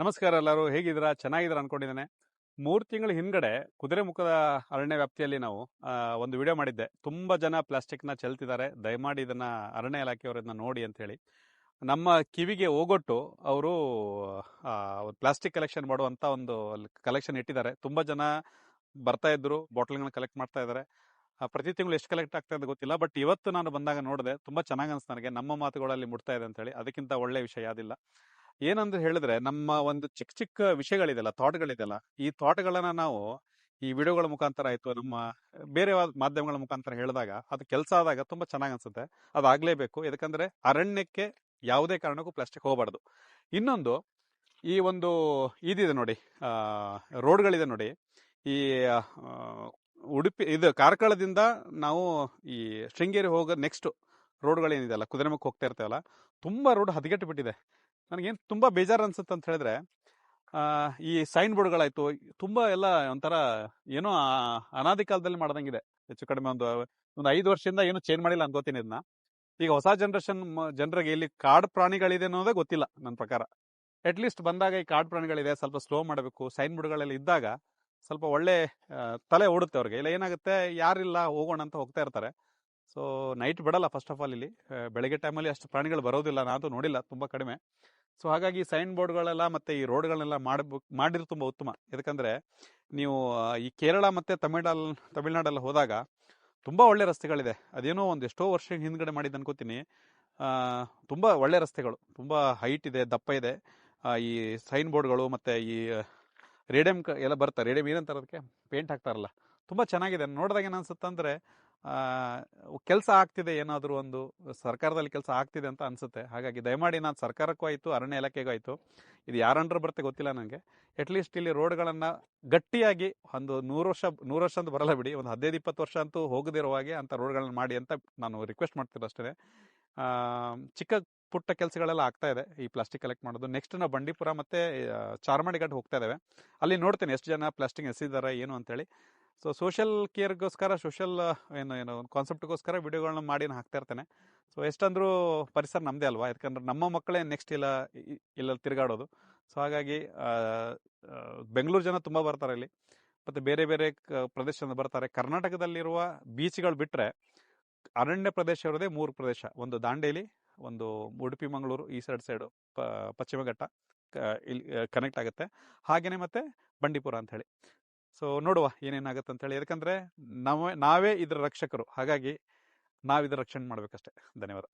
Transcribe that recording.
ನಮಸ್ಕಾರ ಎಲ್ಲರೂ, ಹೇಗಿದ್ದೀರಾ? ಚೆನ್ನಾಗಿದ್ದೀರಾ ಅನ್ಕೊಂಡಿದ್ದೇನೆ. ಮೂರು ತಿಂಗಳ ಹಿಂದ್ಗಡೆ ಕುದುರೆಮುಖದ ಅರಣ್ಯ ವ್ಯಾಪ್ತಿಯಲ್ಲಿ ನಾವು ಒಂದು ವಿಡಿಯೋ ಮಾಡಿದ್ದೆ. ತುಂಬ ಜನ ಪ್ಲಾಸ್ಟಿಕ್ನ ಚೆಲ್ತಿದ್ದಾರೆ. ದಯಮಾಡಿ ಇದನ್ನ ಅರಣ್ಯ ಇಲಾಖೆಯವರು ಇದನ್ನ ನೋಡಿ ಅಂತ ಹೇಳಿ. ನಮ್ಮ ಕಿವಿಗೆ ಹೋಗೊಟ್ಟು ಅವರು ಪ್ಲಾಸ್ಟಿಕ್ ಕಲೆಕ್ಷನ್ ಮಾಡುವಂತ ಒಂದು ಕಲೆಕ್ಷನ್ ಇಟ್ಟಿದ್ದಾರೆ. ತುಂಬ ಜನ ಬರ್ತಾ ಇದ್ರು ಬಾಟ್ಲ್ಗಳನ್ನ ಕಲೆಕ್ಟ್ ಮಾಡ್ತಾ ಇದ್ದಾರೆ. ಪ್ರತಿ ತಿಂಗಳು ಎಷ್ಟು ಕಲೆಕ್ಟ್ ಆಗ್ತಾ ಇದೆ ಗೊತ್ತಿಲ್ಲ ಬಟ್ ಇವತ್ತು ನಾನು ಬಂದಾಗ ನೋಡಿದೆ, ತುಂಬಾ ಚೆನ್ನಾಗಿ ಅನ್ಸ್ತು ನನಗೆ. ನಮ್ಮ ಮಾತುಗಳಲ್ಲಿ ಮುಟ್ತಾ ಇದೆ ಅಂತ ಹೇಳಿ. ಅದಕ್ಕಿಂತ ಒಳ್ಳೆ ವಿಷಯ ಯಾವ್ದಿಲ್ಲ. ಏನಂತ ಹೇಳಿದ್ರೆ ನಮ್ಮ ಒಂದು ಚಿಕ್ಕ ಚಿಕ್ಕ ವಿಷಯಗಳಿದೆಲ್ಲ ಥಾಟ್ಗಳಿದೆಯಲ್ಲ ಈ ಥಾಟ್ಗಳನ್ನ ನಾವು ಈ ವಿಡಿಯೋಗಳ ಮುಖಾಂತರ ಆಯ್ತು, ನಮ್ಮ ಬೇರೆ ಮಾಧ್ಯಮಗಳ ಮುಖಾಂತರ ಹೇಳಿದಾಗ ಅದು ಕೆಲಸ ಆದಾಗ ತುಂಬಾ ಚೆನ್ನಾಗಿ ಅನ್ಸುತ್ತೆ. ಅದಾಗ್ಲೇಬೇಕು ಯಾಕಂದ್ರೆ ಅರಣ್ಯಕ್ಕೆ ಯಾವುದೇ ಕಾರಣಕ್ಕೂ ಪ್ಲಾಸ್ಟಿಕ್ ಹೋಗಬಾರ್ದು. ಇನ್ನೊಂದು, ಈ ಒಂದು ಇದಿದೆ ನೋಡಿ ರೋಡ್ಗಳಿದೆ ನೋಡಿ, ಈ ಉಡುಪಿ, ಇದು ಕಾರ್ಕಳದಿಂದ ನಾವು ಈ ಶೃಂಗೇರಿ ಹೋಗೋ ನೆಕ್ಸ್ಟ್ ರೋಡ್ಗಳೇನಿದೆಯಲ್ಲ, ಕುದುರೆಮುಖ ಹೋಗ್ತಾ ಇರ್ತೇವಲ್ಲ, ತುಂಬಾ ರೋಡ್ ಹದಗೆಟ್ಟು ಬಿಟ್ಟಿದೆ ನನಗೇನು ತುಂಬಾ ಬೇಜಾರು ಅನ್ಸುತ್ತೆ ಅಂತ ಹೇಳಿದ್ರೆ ಈ ಸೈನ್ ಬೋರ್ಡ್ಗಳಾಯ್ತು, ತುಂಬಾ ಎಲ್ಲ ಒಂಥರ ಏನೋ ಅನಾದಿ ಕಾಲದಲ್ಲಿ ಮಾಡ್ದಂಗಿದೆ. ಹೆಚ್ಚು ಕಡಿಮೆ ಒಂದು ಒಂದು ಐದು ವರ್ಷದಿಂದ ಏನು ಚೇಂಜ್ ಮಾಡಿಲ್ಲ ಅನ್ಕೋತೀನಿ ಇದನ್ನ ಈಗ ಹೊಸ ಜನರೇಷನ್ ಜನರಿಗೆ ಇಲ್ಲಿ ಕಾಡು ಪ್ರಾಣಿಗಳಿದೆ ಅನ್ನೋದೇ ಗೊತ್ತಿಲ್ಲ ನನ್ನ ಪ್ರಕಾರ. ಅಟ್ ಲೀಸ್ಟ್ ಬಂದಾಗ ಈ ಕಾಡು ಪ್ರಾಣಿಗಳಿದೆ, ಸ್ವಲ್ಪ ಸ್ಲೋ ಮಾಡಬೇಕು, ಸೈನ್ ಬೋರ್ಡ್ಗಳೆಲ್ಲ ಇದ್ದಾಗ ಸ್ವಲ್ಪ ಒಳ್ಳೆ ತಲೆ ಓಡುತ್ತೆ ಅವ್ರಿಗೆ. ಇಲ್ಲ ಏನಾಗುತ್ತೆ, ಯಾರಿಲ್ಲ, ಹೋಗೋಣ ಅಂತ ಹೋಗ್ತಾ ಇರ್ತಾರೆ. ಸೊ ನೈಟ್ ಬಿಡಲ್ಲ ಫಸ್ಟ್ ಆಫ್ ಆಲ್ ಇಲ್ಲಿ. ಬೆಳಗ್ಗೆ ಟೈಮಲ್ಲಿ ಅಷ್ಟು ಪ್ರಾಣಿಗಳು ಬರೋದಿಲ್ಲ ನಾನು ನೋಡಿಲ್ಲ, ತುಂಬ ಕಡಿಮೆ. ಸೊ ಹಾಗಾಗಿ ಸೈನ್ ಬೋರ್ಡ್ಗಳೆಲ್ಲ ಮತ್ತು ಈ ರೋಡ್ಗಳನ್ನೆಲ್ಲ ಮಾಡಬೇಕು ಮಾಡಿದ್ರೆ ತುಂಬ ಉತ್ತಮ. ಯಾಕಂದರೆ ನೀವು ಈ ಕೇರಳ ಮತ್ತು ತಮಿಳಲ್, ತಮಿಳ್ನಾಡಲ್ಲಿ ಹೋದಾಗ ತುಂಬ ಒಳ್ಳೆ ರಸ್ತೆಗಳಿದೆ. ಅದೇನೋ ಒಂದು ಎಷ್ಟೋ ವರ್ಷ ಹಿಂದ್ಗಡೆ ಮಾಡಿದ್ದು ಅನ್ಕೋತೀನಿ. ತುಂಬ ಒಳ್ಳೆ ರಸ್ತೆಗಳು, ತುಂಬ ಹೈಟ್ ಇದೆ, ದಪ್ಪ ಇದೆ. ಈ ಸೈನ್ ಬೋರ್ಡ್ಗಳು ಮತ್ತು ಈ ರೇಡಿಯಂ ಎಲ್ಲ ಬರ್ತಾರೆ ರೇಡಿಯಂ ಏನಂತಾರೆ ಅದಕ್ಕೆ ಪೇಂಟ್ ಹಾಕ್ತಾರಲ್ಲ. ತುಂಬ ಚೆನ್ನಾಗಿದೆ. ನೋಡಿದಾಗ ಏನು ಅನ್ಸುತ್ತೆ ಅಂದ್ರೆ ಕೆಲಸ ಆಗ್ತಿದೆ ಏನಾದರೂ ಒಂದು, ಸರ್ಕಾರದಲ್ಲಿ ಕೆಲಸ ಆಗ್ತಿದೆ ಅಂತ ಅನಿಸುತ್ತೆ. ಹಾಗಾಗಿ ದಯಮಾಡಿ ನಾನು ಸರ್ಕಾರಕ್ಕೂ ಆಯಿತು, ಅರಣ್ಯ ಇಲಾಖೆಗೂ ಆಯಿತು. ಇದು ಯಾರ ಅಂಡರ್ ಬರುತ್ತೆ ಗೊತ್ತಿಲ್ಲ ನನಗೆ ಅಟ್ಲೀಸ್ಟ್ ಇಲ್ಲಿ ರೋಡ್ಗಳನ್ನು ಗಟ್ಟಿಯಾಗಿ ಒಂದು ನೂರು ವರ್ಷ ನೂರು ವರ್ಷ ಅಂತ ಬರಲ್ಲ ಬಿಡಿ, ಒಂದು ಹದಿನೈದು, ಇಪ್ಪತ್ತು ವರ್ಷ ಅಂತೂ ಹೋಗದಿರೋ ಹಾಗೆ ಅಂಥ ರೋಡ್ಗಳನ್ನ ಮಾಡಿ ಅಂತ ನಾನು ರಿಕ್ವೆಸ್ಟ್ ಮಾಡ್ತೀನಿ ಅಷ್ಟೇ. ಚಿಕ್ಕ ಪುಟ್ಟ ಕೆಲಸಗಳೆಲ್ಲ ಆಗ್ತಾ ಇದೆ, ಈ ಪ್ಲಾಸ್ಟಿಕ್ ಕಲೆಕ್ಟ್ ಮಾಡೋದು. ನೆಕ್ಸ್ಟ್ ನಾವು ಬಂಡೀಪುರ ಮತ್ತು ಚಾರ್ಮಾಡಿ ಘಾಟ್ ಹೋಗ್ತಾ ಇದ್ದೇವೆ. ಅಲ್ಲಿ ನೋಡ್ತೇನೆ ಎಷ್ಟು ಜನ ಪ್ಲಾಸ್ಟಿಕ್ ಎಸೆದಿದ್ದಾರೆ, ಏನು ಅಂತೇಳಿ. ಸೊ ಸೋಷಿಯಲ್ ಕೇರ್ಗೋಸ್ಕರ ಸೋಷಿಯಲ್, ಏನು, ಏನೋ ಒಂದು ಕಾನ್ಸೆಪ್ಟ್ಗೋಸ್ಕರ ವಿಡಿಯೋಗಳನ್ನ ಮಾಡಿ ನಾನು ಹಾಕ್ತಾ ಇರ್ತೇನೆ. ಸೊ ಎಷ್ಟಂದ್ರೂ ಪರಿಸರ ನಮ್ಮದೇ ಅಲ್ವಾ? ಯಾಕಂದ್ರೆ ನಮ್ಮ ಮಕ್ಕಳೇ ನೆಕ್ಸ್ಟ್ ಇಲ್ಲ ಇಲ್ಲ ತಿರುಗಾಡೋದು. ಸೊ ಹಾಗಾಗಿ ಬೆಂಗಳೂರು ಜನ ತುಂಬ ಬರ್ತಾರೆ ಇಲ್ಲಿ. ಮತ್ತು ಬೇರೆ ಬೇರೆ ಪ್ರದೇಶದಿಂದ ಬರ್ತಾರೆ. ಕರ್ನಾಟಕದಲ್ಲಿರುವ ಬೀಚ್ಗಳು ಬಿಟ್ಟರೆ ಅರಣ್ಯ ಪ್ರದೇಶ ಇರೋದೇ ಮೂರು ಪ್ರದೇಶ. ಒಂದು ದಾಂಡೇಲಿ, ಒಂದು ಉಡುಪಿ, ಮಂಗಳೂರು, ಈ ಸೈಡ್ ಸೈಡು ಪಶ್ಚಿಮಘಟ್ಟ ಇಲ್ಲಿ ಕನೆಕ್ಟ್ ಆಗುತ್ತೆ. ಹಾಗೇನೆ ಮತ್ತೆ ಬಂಡೀಪುರ ಅಂತ ಹೇಳಿ ಸೊ, ನೋಡುವ ಏನೇನಾಗುತ್ತೆ ಅಂತ ಹೇಳಿ. ಯಾಕಂದ್ರೆ ನಾವೇ ನಾವೇ ಇದರ ರಕ್ಷಕರು. ಹಾಗಾಗಿ ನಾವು ಇದರ ರಕ್ಷಣೆ ಮಾಡ್ಬೇಕಷ್ಟೇ. ಧನ್ಯವಾದ.